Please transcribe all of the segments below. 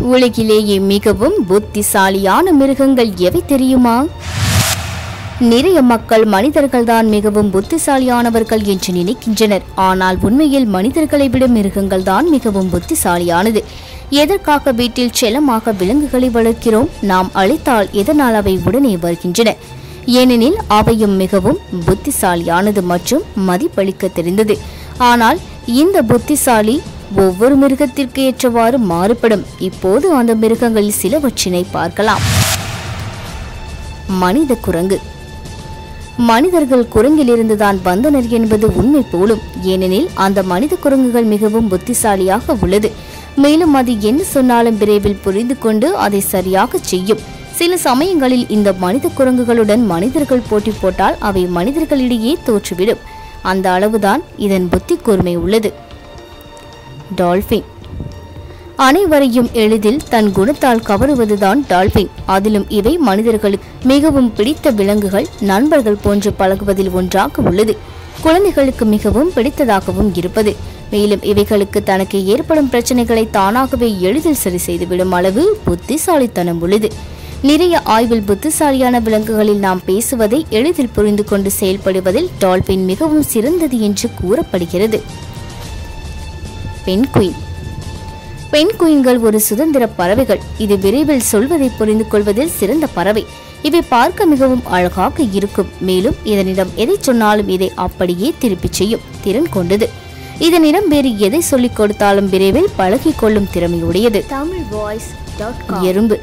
உலகிலேயே மிகவும் புத்திசாலியான மிருகங்கள் எவை தெரியுமா? நிறைய மக்கள் மனிதர்கள்தான் மிகவும் புத்திசாலியானவர்கள் என்று நினைக்கின்றனர். ஆனால் உண்மையில் மனிதர்களை விட மிருகங்கள் தான் மிகவும் புத்திசாலியானது. எதற்காக வீட்டில் செலமாக விலங்குகளை வளர்க்கிறோம்? நாம் அழித்தால் எதனால் அவை உடனே வருகின்றன? ஏனெனில் அவையும் மிகவும் புத்திசாலியானது மற்றும் மதிப்பளிக்க தெரிந்தது. ஆனால் இந்த புத்திசாலி ஒவ்வொரு மிருகத்திற்கு ஏற்றவாறு மாறுபடும். இப்போது அந்த மிருகங்களில் சிலவற்றினை பார்க்கலாம். மனித குரங்கு. மனிதர்கள் குரங்கிலிருந்துதான் வந்தனர் என்பது உண்மை போலும். ஏனெனில் அந்த மனித குரங்குகள் மிகவும் புத்திசாலியாக உள்ளது. மேலும் அது என்ன சொன்னாலும் விரைவில் புரிந்து கொண்டு அதை சரியாக செய்யும். சில சமயங்களில் இந்த மனித குரங்குகளுடன் மனிதர்கள் போட்டி போட்டால் அவை மனிதர்களிடையே தோற்றுவிடும். அந்த அளவுதான் இதன் புத்தி கூர்மை உள்ளது. டால்ஃபின் அனைவரையும் எளிதில் தன் குணத்தால் கவருவதுதான் டால்பின். அதிலும் இவை மனிதர்களுக்கு மிகவும் பிடித்த விலங்குகள் நண்பர்கள் போன்று பழகுவதில் ஒன்றாக உள்ளது. குழந்தைகளுக்கு மிகவும் பிடித்ததாகவும் இருப்பது. மேலும் இவைகளுக்கு தனக்கு ஏற்படும் பிரச்சனைகளை தானாகவே எளிதில் சரி செய்துவிடும் அளவு புத்திசாலித்தனம் உள்ளது. நிறைய ஆய்வில் புத்திசாலியான விலங்குகளில் நாம் பேசுவதை எளிதில் புரிந்து கொண்டு செயல்படுவதில் டால்பின் மிகவும் சிறந்தது என்று கூறப்படுகிறது. பென்குயின் பெண் குயின்கள் ஒரு சுதந்திர பறவைகள். இது விரைவில் சொல்வதை புரிந்து கொள்வதில் சிறந்த பறவை. இவை பார்க்க மிகவும் அழகாக இருக்கும். மேலும் இதனிடம் எதை சொன்னாலும் இதை அப்படியே திருப்பிச் செய்யும் திறன் கொண்டது. இதனிடம் வேறு எதை சொல்லிக் கொடுத்தாலும் விரைவில் பழகிக் கொள்ளும் திறமையுடையது. தமிழ் வாய்ஸ் எறும்பு.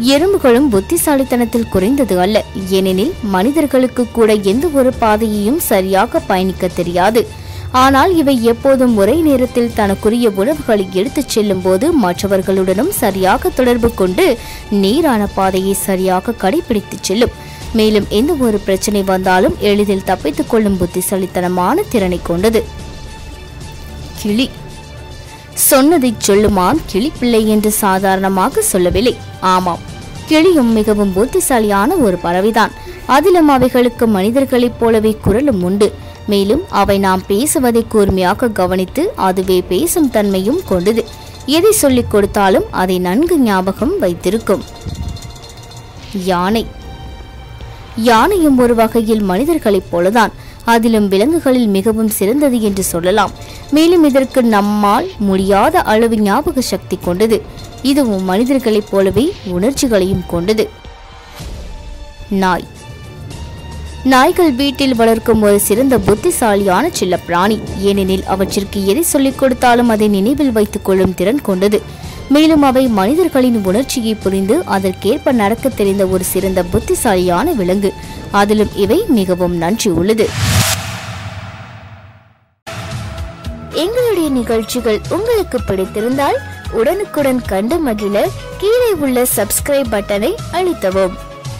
எறும்புகளும் புத்திசாலித்தனத்தில் குறைந்தது அல்ல. ஏனெனில் மனிதர்களுக்கு கூட எந்த ஒரு பாதையையும் சரியாக பயணிக்க தெரியாது. ஆனால் இவை எப்போதும் ஒரே நேரத்தில் தனக்குரிய உணவுகளை எடுத்துச் செல்லும் போது மற்றவர்களுடனும் சரியாக தொடர்பு கொண்டு நேரான பாதையை சரியாக கடைபிடித்துச் செல்லும். மேலும் எந்த ஒரு பிரச்சனை வந்தாலும் எளிதில் தப்பித்துக் கொள்ளும் புத்திசாலித்தனமான திறனை கொண்டது. கிளி. சொன்னதைச் சொல்லுமாம் கிளிப்பிள்ளை என்று சாதாரணமாக சொல்லவில்லை. ஆமாம் கிளியும் மிகவும் புத்திசாலியான ஒரு பறவைதான். அதிலும் அவைகளுக்கு மனிதர்களைப் போலவே குரலும் உண்டு. மேலும் அவை நாம் பேசுவதை கூர்மையாக கவனித்து அதுவே பேசும் தன்மையும் கொண்டது. எதை சொல்லிக் கொடுத்தாலும் அதை நன்கு ஞாபகம் வைத்திருக்கும். யானை. யானையும் ஒரு வகையில் மனிதர்களைப் போலதான். அதிலும் விலங்குகளில் மிகவும் சிறந்தது என்று சொல்லலாம். மேலும் இதற்கு நம்மால் முடியாத அளவு ஞாபக சக்தி கொண்டது. இதுவும் மனிதர்களைப் போலவே உணர்ச்சிகளையும் கொண்டது. நாய். நாய்கள் வீட்டில் வளர்க்கும் ஒரு சிறந்த புத்திசாலியான சில்ல பிராணி. ஏனெனில் அவற்றிற்கு எதை சொல்லிக் கொடுத்தாலும் அதை நினைவில் வைத்துக் கொள்ளும் திறன் கொண்டது. மேலும் அவை மனிதர்களின் உணர்ச்சியை புரிந்து அதற்கேற்ப நடக்க தெரிந்த ஒரு சிறந்த புத்திசாலியான விலங்கு. அதிலும் இவை மிகவும் நன்றி உள்ளது. எங்களுடைய நிகழ்ச்சிகள் உங்களுக்கு பிடித்திருந்தால் உடனுக்குடன் கண்டு மகிழ கீழே உள்ள சப்ஸ்கிரைப் பட்டனை அழுத்தவும்.